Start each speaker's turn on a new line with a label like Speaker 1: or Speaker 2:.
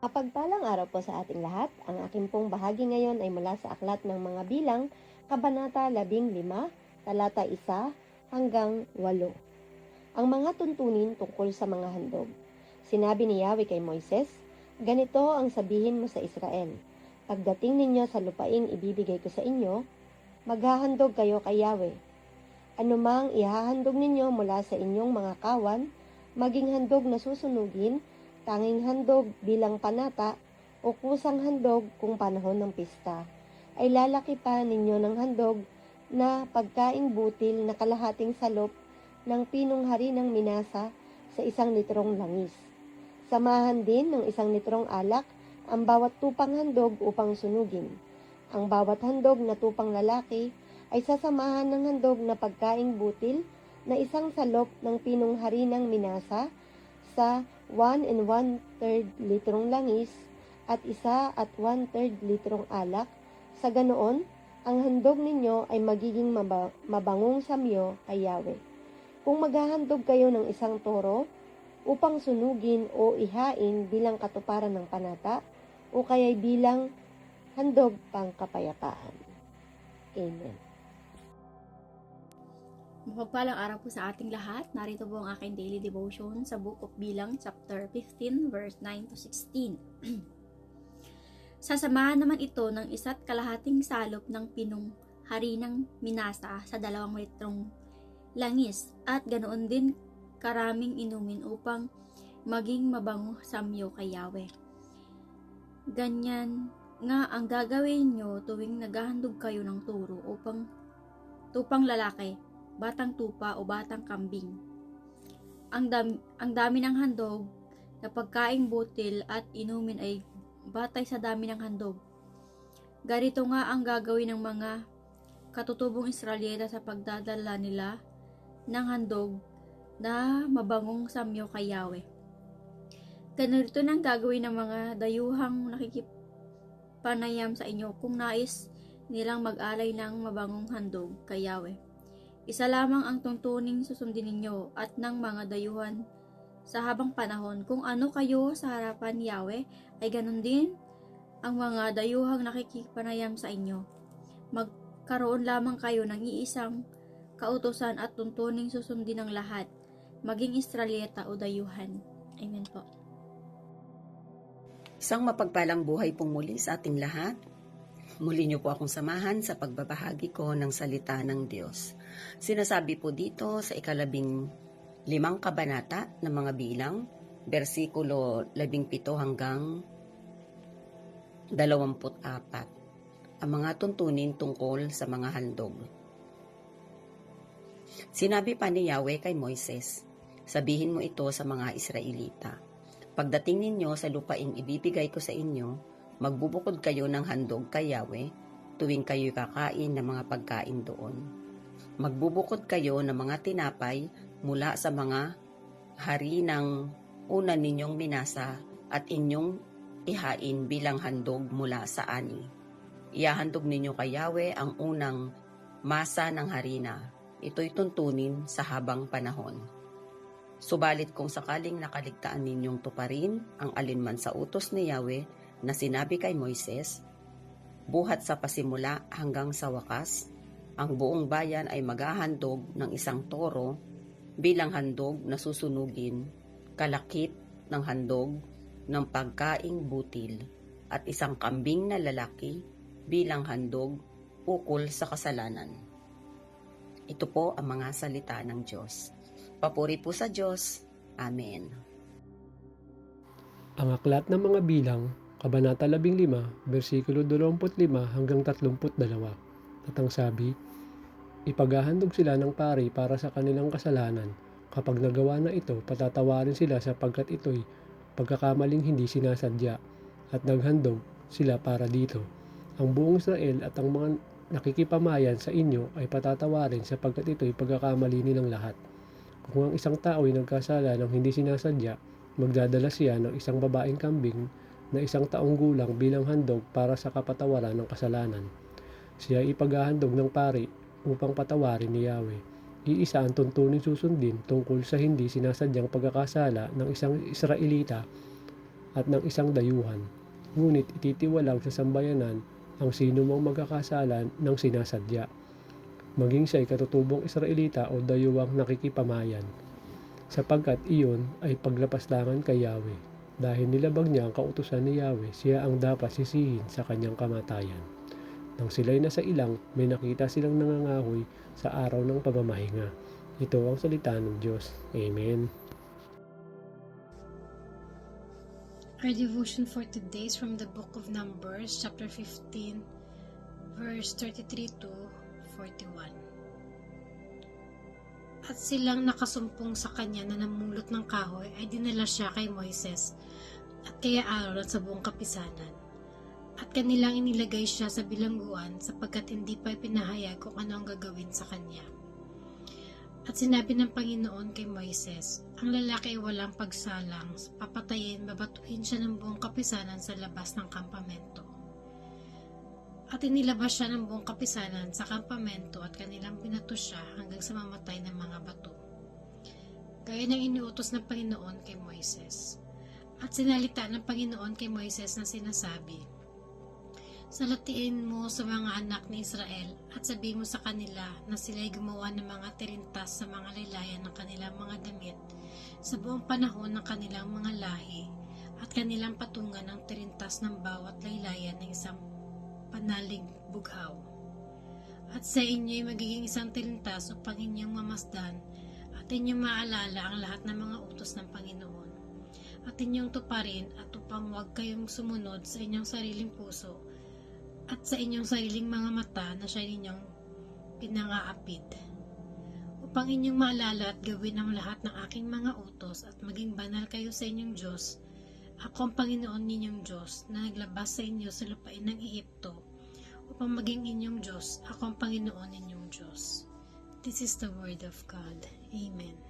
Speaker 1: Kapagpalang araw po sa ating lahat, ang aking pong bahagi ngayon ay mula sa Aklat ng Mga Bilang, Kabanata 15, talata 1 hanggang 8. Ang mga tuntunin tungkol sa mga handog. Sinabi ni Yahweh kay Moises, Ganito ang sabihin mo sa Israel, Pagdating ninyo sa lupaing ibibigay ko sa inyo, maghahandog kayo kay Yahweh. Anumang ihahandog ninyo mula sa inyong mga kawan, maging handog na susunugin, tanging handog bilang panata o kusang handog kung panahon ng pista, ay lalaki pa ninyo ng handog na pagkaing butil na kalahating salop ng pinong hari ng minasa sa isang litrong langis. Samahan din ng isang litrong alak ang bawat tupang handog upang sunugin. Ang bawat handog na tupang lalaki ay sasamahan ng handog na pagkaing butil na isang salop ng pinong hari ng minasa sa 1 and 1 third litrong langis at isa at 1 third litrong alak. Sa ganoon, ang handog ninyo ay magiging maba- mabangong samyo kay Yahweh. Kung maghahandog kayo ng isang toro upang sunugin o ihain bilang katuparan ng panata o kaya'y bilang handog pang kapayapaan. Amen.
Speaker 2: Mapagpalang araw po sa ating lahat. Narito po ang aking daily devotion sa Book of Bilang, chapter 15, verse 9 to 16. Sasamahan naman ito ng isa't kalahating salop ng pinong hari ng Minasa sa dalawang litrong langis at ganoon din karaming inumin upang maging mabango samyo kay Yahweh. Ganyan nga ang gagawin nyo tuwing naghahandog kayo ng turo upang tupang lalaki batang tupa o batang kambing. Ang dami, ang dami ng handog na pagkaing butil at inumin ay batay sa dami ng handog. Ganito nga ang gagawin ng mga katutubong Israelita sa pagdadala nila ng handog na mabangong samyo kay Yahweh. Ganito nang gagawin ng mga dayuhang nakikipanayam sa inyo kung nais nilang mag-alay ng mabangong handog kay Yahweh. Isa lamang ang tuntuning susundin ninyo at ng mga dayuhan sa habang panahon. Kung ano kayo sa harapan ni Yahweh, ay ganun din ang mga dayuhang nakikipanayam sa inyo. Magkaroon lamang kayo ng iisang kautosan at tuntuning susundin ng lahat, maging Israelita o dayuhan. Amen po.
Speaker 3: Isang mapagpalang buhay pong muli sa ating lahat. Muli niyo po akong samahan sa pagbabahagi ko ng salita ng Diyos. Sinasabi po dito sa ikalabing limang kabanata ng mga bilang, versikulo labing pito hanggang dalawamput apat, ang mga tuntunin tungkol sa mga handog. Sinabi pa ni Yahweh kay Moises, sabihin mo ito sa mga Israelita. Pagdating ninyo sa lupaing ibibigay ko sa inyo, magbubukod kayo ng handog kay Yahweh tuwing kayo kakain ng mga pagkain doon. Magbubukod kayo ng mga tinapay mula sa mga hari ng una ninyong minasa at inyong ihain bilang handog mula sa ani. Iahandog ninyo kay Yahweh ang unang masa ng harina. Ito'y tuntunin sa habang panahon. Subalit kung sakaling nakaligtaan ninyong tuparin ang alinman sa utos ni Yahweh na sinabi kay Moises, buhat sa pasimula hanggang sa wakas, ang buong bayan ay maghahandog ng isang toro bilang handog na susunugin, kalakip ng handog ng pagkaing butil, at isang kambing na lalaki bilang handog ukol sa kasalanan. Ito po ang mga salita ng Diyos. Papuri po sa Diyos. Amen.
Speaker 4: Ang aklat ng mga bilang, Kabanata 15, versikulo 25 hanggang 32. At ang sabi, Ipaghahandog sila ng pari para sa kanilang kasalanan. Kapag nagawa na ito, patatawarin sila sapagkat ito'y pagkakamaling hindi sinasadya. At naghandog sila para dito. Ang buong Israel at ang mga nakikipamayan sa inyo ay patatawarin sapagkat ito'y pagkakamali nilang lahat. Kung ang isang tao ay nagkasala ng hindi sinasadya, magdadala siya ng isang babaeng kambing na isang taong gulang bilang handog para sa kapatawaran ng kasalanan. Siya ipaghahandog ng pari upang patawarin ni Yahweh. Iisa ang tuntunin susundin tungkol sa hindi sinasadyang pagkakasala ng isang Israelita at ng isang dayuhan. Ngunit ititiwalang sa sambayanan ang sino mang magkakasalan ng sinasadya. Maging siya'y katutubong Israelita o dayuwang nakikipamayan. Sapagkat iyon ay paglapastangan kay Yahweh. Dahil nilabag niya ang kautusan ni Yahweh, siya ang dapat sisihin sa kanyang kamatayan. Nang sila'y nasa ilang, may nakita silang nangangahoy sa araw ng pamamahinga. Ito ang salita ng Diyos. Amen.
Speaker 5: Our devotion for today is from the book of Numbers, chapter 15, verse 33 to 41. At silang nakasumpong sa kanya na namulot ng kahoy ay dinala siya kay Moises at kay Aaron sa buong kapisanan. At kanilang inilagay siya sa bilangguan sapagkat hindi pa pinahayag kung ano ang gagawin sa kanya. At sinabi ng Panginoon kay Moises, ang lalaki ay walang pagsalang, papatayin, babatuhin siya ng buong kapisanan sa labas ng kampamento. At inilabas siya ng buong kapisanan sa kampamento at kanilang binato siya hanggang sa mamatay ng mga bato. Gaya ng iniutos ng Panginoon kay Moises. At sinalita ng Panginoon kay Moises na sinasabi, Salatiin mo sa mga anak ni Israel at sabi mo sa kanila na sila'y gumawa ng mga tirintas sa mga laylayan ng kanilang mga damit sa buong panahon ng kanilang mga lahi at kanilang patungan ng tirintas ng bawat laylayan ng isang panalig bughaw. At sa inyo'y magiging isang tirintas upang inyong mamasdan at inyong maalala ang lahat ng mga utos ng Panginoon at inyong tuparin at upang huwag kayong sumunod sa inyong sariling puso at sa inyong sariling mga mata na siya ninyong pinangaapid. Upang inyong maalala at gawin ang lahat ng aking mga utos at maging banal kayo sa inyong Diyos, ako ang Panginoon ninyong Diyos na naglabas sa inyo sa lupain ng Ehipto upang maging inyong Diyos, ako ang Panginoon ninyong Diyos. This is the word of God. Amen.